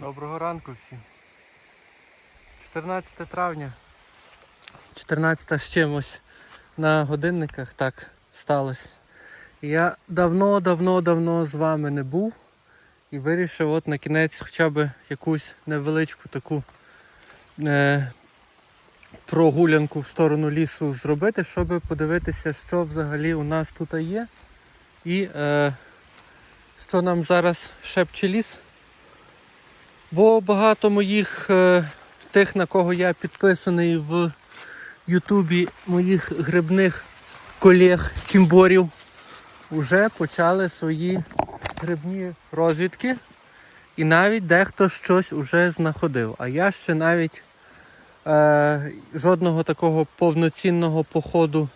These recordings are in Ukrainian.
Доброго ранку всім. 14 травня. 14 з чимось на годинниках так сталося. Я давно-давно-давно з вами не був і вирішив от на кінець хоча б якусь невеличку таку е, прогулянку в сторону лісу зробити, щоб подивитися, що взагалі у нас тут є. І е, що нам зараз шепче ліс. Бо багато моїх е, тих, на кого я підписаний в Ютубі, моїх грибних колег кімборів, вже почали свої грибні розвідки. І навіть дехто щось уже знаходив. А я ще навіть е, жодного такого повноцінного походу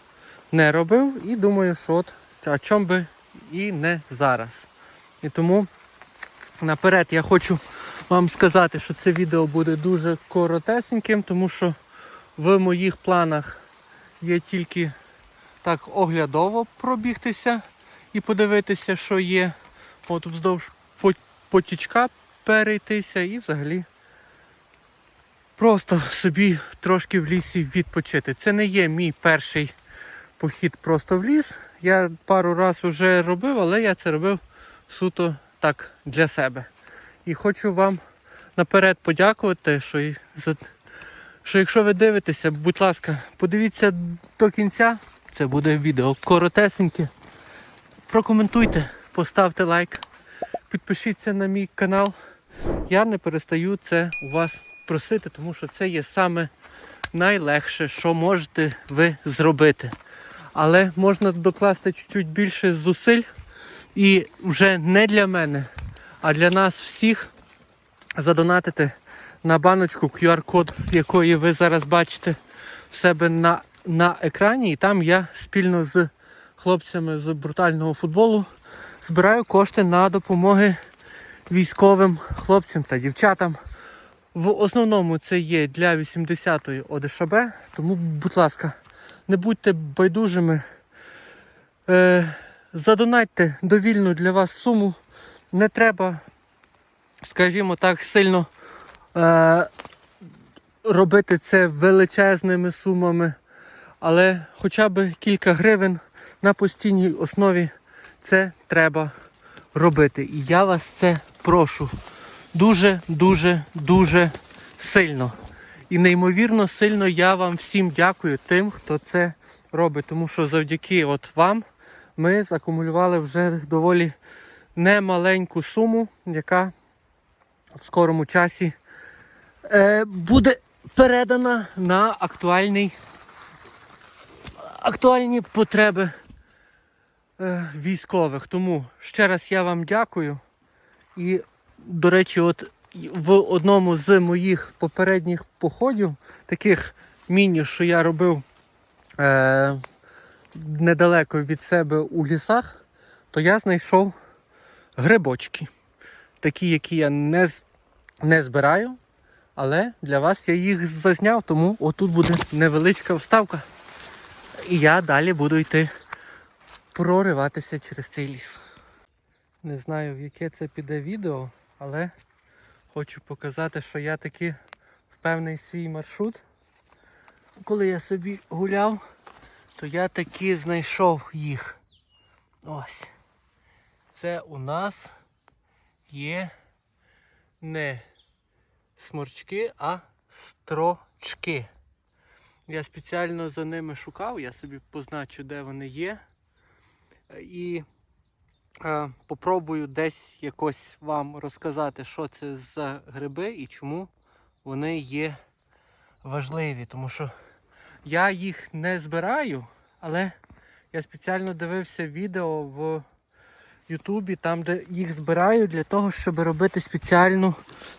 не робив. І думаю, що от, а чом би і не зараз. І тому наперед я хочу вам сказати, що це відео буде дуже коротесеньким, тому що в моїх планах є тільки так оглядово пробігтися і подивитися, що є. От вздовж потічка перейтися і взагалі просто собі трошки в лісі відпочити. Це не є мій перший похід просто в ліс. Я пару разів вже робив, але я це робив суто так для себе. І хочу вам наперед подякувати, що, що якщо ви дивитеся, будь ласка, подивіться до кінця. Це буде відео коротесеньке. Прокоментуйте, поставте лайк, підпишіться на мій канал. Я не перестаю це у вас просити, тому що це є саме найлегше, що можете ви зробити. Але можна докласти чуть-чуть більше зусиль і вже не для мене, а для нас всіх задонатити на баночку QR-код, якої ви зараз бачите в себе на, на екрані. І там я спільно з хлопцями з брутального футболу збираю кошти на допомоги військовим хлопцям та дівчатам. В основному це є для 80-ї ОДШБ, тому, будь ласка, не будьте байдужими. Е, задонатьте довільну для вас суму. Не треба, скажімо так, сильно е, робити це величезними сумами, але хоча б кілька гривень на постійній основі це треба робити. І я вас це прошу дуже, дуже, дуже сильно. І неймовірно сильно я вам всім дякую тим, хто це робить. Тому що завдяки от вам ми закумулювали вже доволі немаленьку суму, яка в скорому часі е, буде передана на актуальний, актуальні потреби е, військових. Тому ще раз я вам дякую. І, до речі, от в одному з моїх попередніх походів, таких міні, що я робив е, недалеко від себе у лісах, то я знайшов грибочки. Такі, які я не, не збираю, але для вас я їх зазняв, тому отут буде невеличка вставка. І я далі буду йти прориватися через цей ліс. Не знаю, в яке це піде відео, але хочу показати, що я таки в свій маршрут. Коли я собі гуляв, то я таки знайшов їх. Ось. Це у нас є не сморчки, а строчки. Я спеціально за ними шукав, я собі позначу, де вони є. І е, попробую десь якось вам розказати, що це за гриби і чому вони є важливі. Тому що я їх не збираю, але я спеціально дивився відео в Ютубі, там де їх збираю для того, щоб робити спеціальну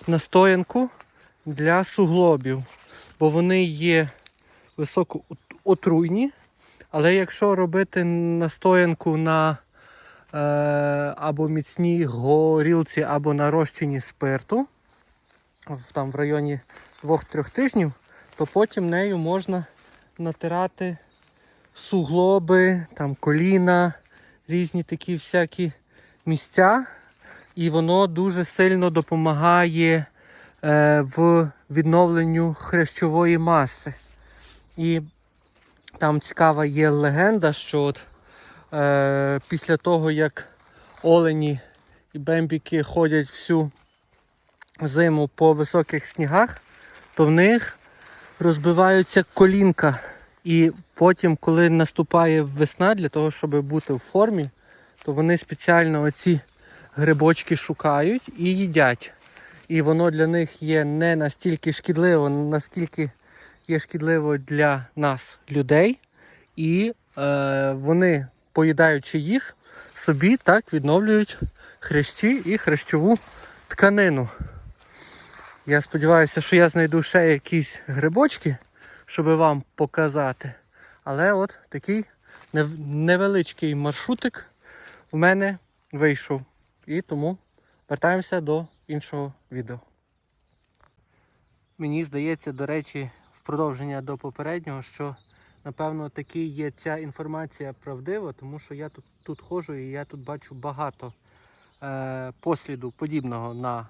настоянку для суглобів. Бо вони є високо отруйні. Але якщо робити настоянку на е, або міцній горілці, або на розчині спирту, там в районі 2-3 тижнів, то потім нею можна натирати суглоби, там коліна, різні такі всякі місця. І воно дуже сильно допомагає е, в відновленню хрящової маси. І там цікава є легенда, що от, е, після того, як олені і бембіки ходять всю зиму по високих снігах, то в них розбиваються колінка. І потім, коли наступає весна, для того, щоб бути в формі, то вони спеціально оці грибочки шукають і їдять. І воно для них є не настільки шкідливо, наскільки є шкідливо для нас, людей. І е, вони, поїдаючи їх, собі так відновлюють хрящі і хрящову тканину. Я сподіваюся, що я знайду ще якісь грибочки, щоб вам показати. Але от такий невеличкий маршрутик в мене вийшов. І тому вертаємося до іншого відео. Мені здається, до речі, в продовження до попереднього, що напевно таки є ця інформація правдива, тому що я тут, тут ходжу і я тут бачу багато е, посліду подібного на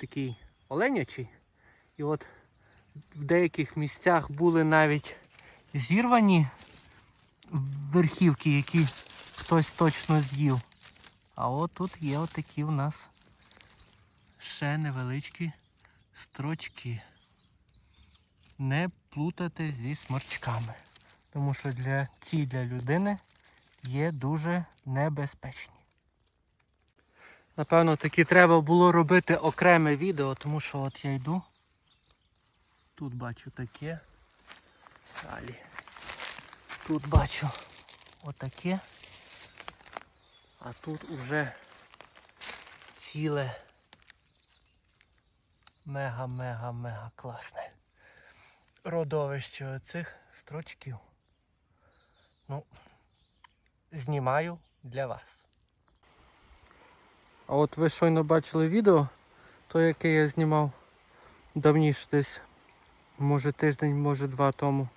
такий оленячий. І от в деяких місцях були навіть зірвані верхівки, які хтось точно з'їв. А от тут є отакі в нас ще невеличкі строчки. Не плутати зі сморчками. Тому що для ці для людини є дуже небезпечні. Напевно, таки треба було робити окреме відео, тому що от я йду. Тут бачу таке. Далі. Тут бачу отаке. А тут уже ціле мега-мега-мега класне родовище оцих строчків. Ну, знімаю для вас. А от ви щойно бачили відео, то яке я знімав давніше десь, може тиждень, може два тому.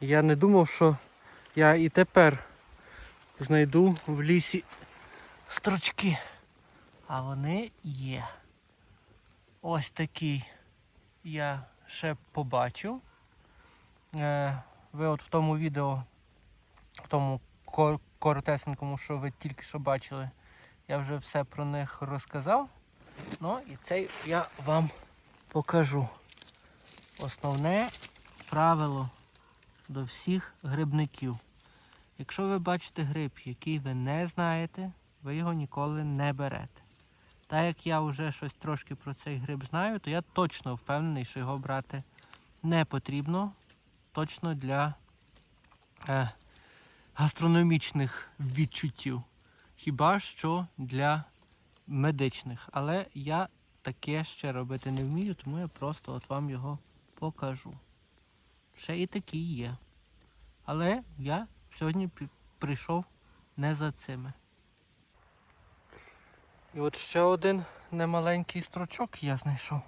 Я не думав, що я і тепер знайду в лісі строчки. А вони є. Ось такий я ще побачив. Е, ви от в тому відео, в тому коротесенькому, що ви тільки що бачили, я вже все про них розказав. Ну і цей я вам покажу. Основне правило до всіх грибників. Якщо ви бачите гриб, який ви не знаєте, ви його ніколи не берете. Так як я вже щось трошки про цей гриб знаю, то я точно впевнений, що його брати не потрібно. Точно для е, гастрономічних відчуттів. Хіба що для медичних. Але я таке ще робити не вмію, тому я просто от вам його покажу. Ще і такі є. Але я сьогодні прийшов не за цими. І от ще один немаленький строчок я знайшов.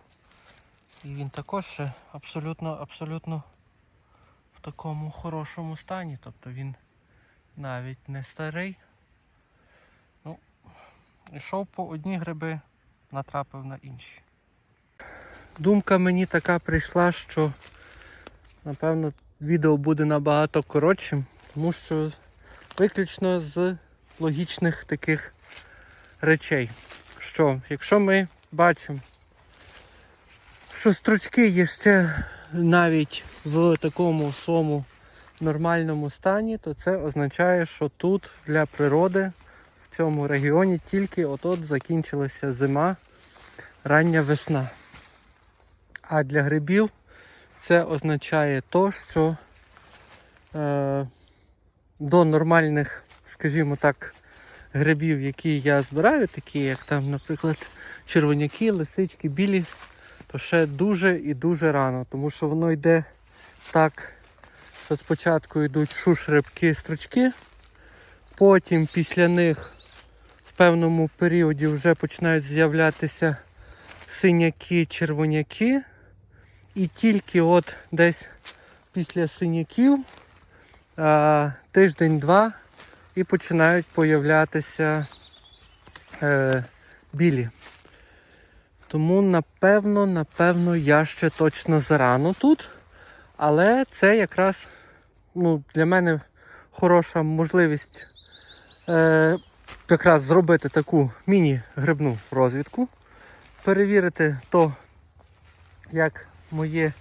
І він також ще абсолютно, абсолютно в такому хорошому стані. Тобто він навіть не старий. Ну, йшов по одні гриби, натрапив на інші. Думка мені така прийшла, що напевно відео буде набагато коротшим, тому що виключно з логічних таких речей. Що, якщо ми бачимо, що строчки є ще навіть в такому своєму нормальному стані, то це означає, що тут для природи в цьому регіоні тільки от-от закінчилася зима, рання весна. А для грибів це означає то, що е, до нормальних, скажімо так, грибів, які я збираю, такі як там, наприклад, червоняки, лисички, білі, то ще дуже і дуже рано, тому що воно йде так, що спочатку йдуть шушрибки, стручки, потім після них в певному періоді вже починають з'являтися синяки, червоняки. І тільки от десь після синяків тиждень-два і починають появлятися е, білі. Тому, напевно, напевно, я ще точно зарано тут. Але це якраз ну, для мене хороша можливість е, якраз зробити таку міні-грибну розвідку, перевірити то, як моє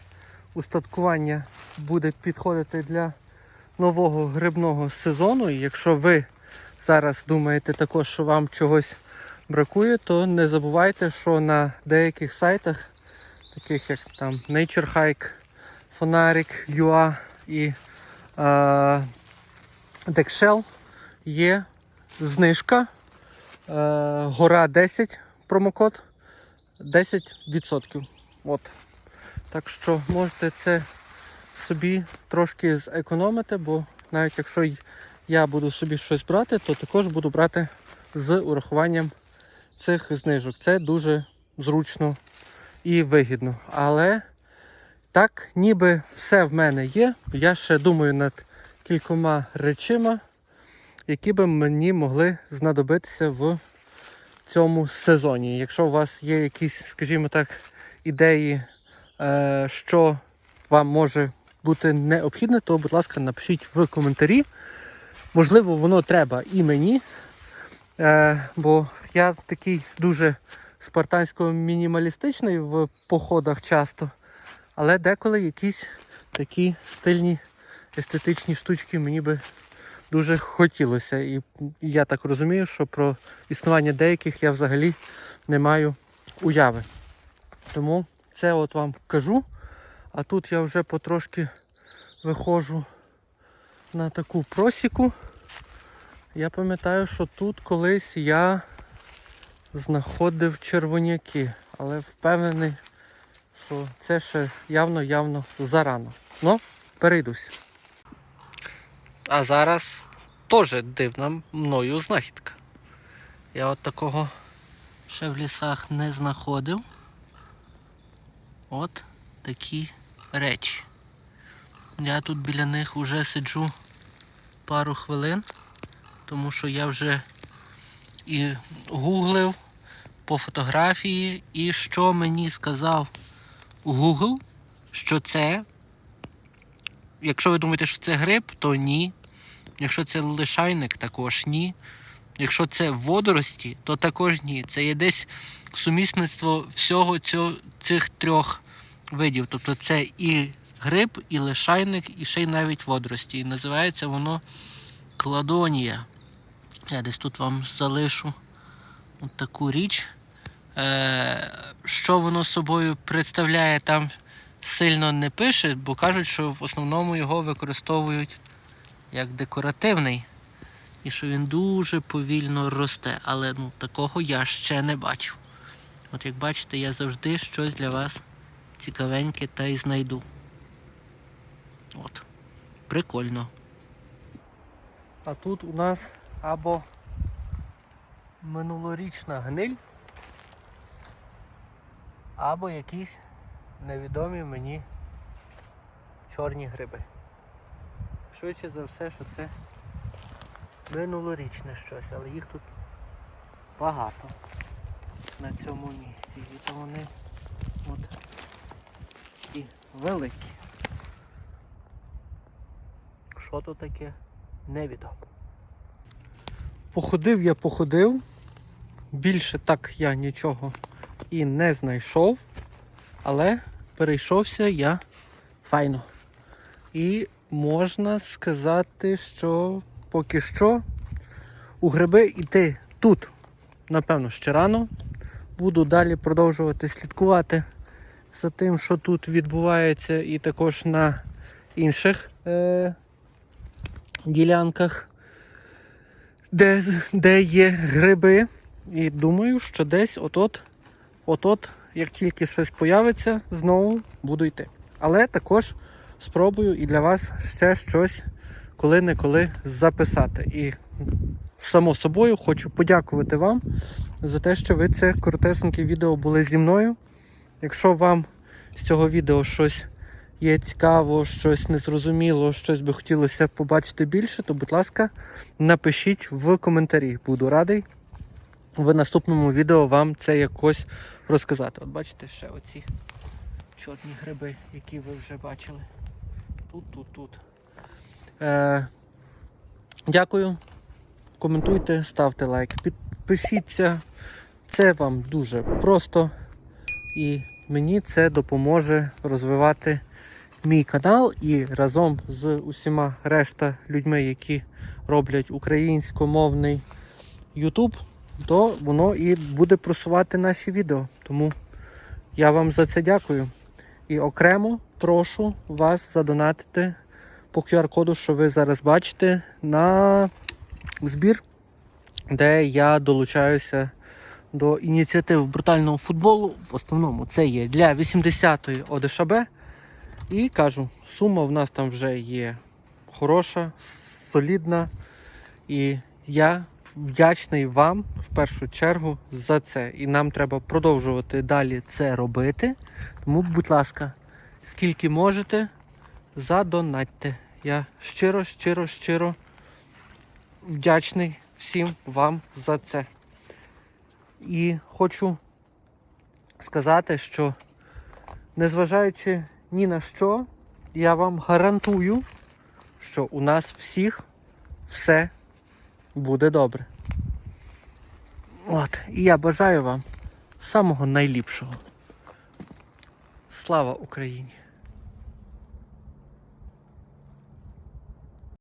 устаткування буде підходити для нового грибного сезону. І якщо ви зараз думаєте також, що вам чогось бракує, то не забувайте, що на деяких сайтах, таких як там Nature Hike, Фонарик, UA і е, Dexshell, є знижка. Е, гора 10 промокод 10%. От. Так що можете це собі трошки зекономити, бо навіть якщо я буду собі щось брати, то також буду брати з урахуванням цих знижок. Це дуже зручно і вигідно. Але так, ніби все в мене є. Я ще думаю над кількома речима, які би мені могли знадобитися в цьому сезоні. Якщо у вас є якісь, скажімо так, ідеї, що вам може бути необхідне, то, будь ласка, напишіть в коментарі. Можливо, воно треба і мені, е, бо я такий дуже спартансько-мінімалістичний в походах часто. Але деколи якісь такі стильні естетичні штучки мені би дуже хотілося. І я так розумію, що про існування деяких я взагалі не маю уяви. Тому це от вам кажу. А тут я вже потрошки виходжу на таку просіку. Я пам'ятаю, що тут колись я знаходив червоняки, але впевнений, що це ще явно-явно зарано. Ну, перейдусь. А зараз теж дивна мною знахідка. Я от такого ще в лісах не знаходив. От такі речі. Я тут біля них вже сиджу пару хвилин, тому що я вже і гуглив по фотографії, і що мені сказав Google, що це, якщо ви думаєте, що це гриб, то ні. Якщо це лишайник, також ні. Якщо це водорості, то також ні. Це є десь сумісництво всього цього, цих трьох видів. Тобто це і гриб, і лишайник, і ще й навіть водорості. І називається воно кладонія. Я десь тут вам залишу от таку річ. Е, що воно собою представляє, там сильно не пише, бо кажуть, що в основному його використовують як декоративний. І що він дуже повільно росте. Але ну, такого я ще не бачив. От як бачите, я завжди щось для вас цікавеньке та й знайду. От. Прикольно. А тут у нас або минулорічна гниль, або якісь невідомі мені чорні гриби. Швидше за все, що це минулорічне щось, але їх тут багато на цьому місці. І то вони от великі. Що то таке, невідомо. Походив я походив. Більше так я нічого і не знайшов, але перейшовся я файно. І можна сказати, що поки що у гриби йти тут, напевно, ще рано. Буду далі продовжувати слідкувати за тим, що тут відбувається, і також на інших е- ділянках, де, де є гриби. І думаю, що десь от-от, як тільки щось появиться, знову буду йти. Але також спробую і для вас ще щось коли-неколи записати. І само собою хочу подякувати вам за те, що ви це коротесеньке відео були зі мною. Якщо вам з цього відео щось є цікаво, щось незрозуміло, щось би хотілося побачити більше, то, будь ласка, напишіть в коментарі. Буду радий в наступному відео вам це якось розказати. От бачите ще оці чорні гриби, які ви вже бачили. Тут, тут, тут. Е, дякую. Коментуйте, ставте лайк, підпишіться. Це вам дуже просто і мені це допоможе розвивати мій канал і разом з усіма решта людьми, які роблять українськомовний YouTube, то воно і буде просувати наші відео. Тому я вам за це дякую. І окремо прошу вас задонатити по QR-коду, що ви зараз бачите, на збір, де я долучаюся до ініціатив брутального футболу. В основному це є для 80-ї ОДШБ. І кажу, сума в нас там вже є хороша, солідна. І я вдячний вам в першу чергу за це. І нам треба продовжувати далі це робити. Тому, будь ласка, скільки можете, задонатьте. Я щиро, щиро, щиро вдячний всім вам за це. І хочу сказати, що незважаючи ні на що, я вам гарантую, що у нас всіх все буде добре. От, і я бажаю вам самого найліпшого. Слава Україні!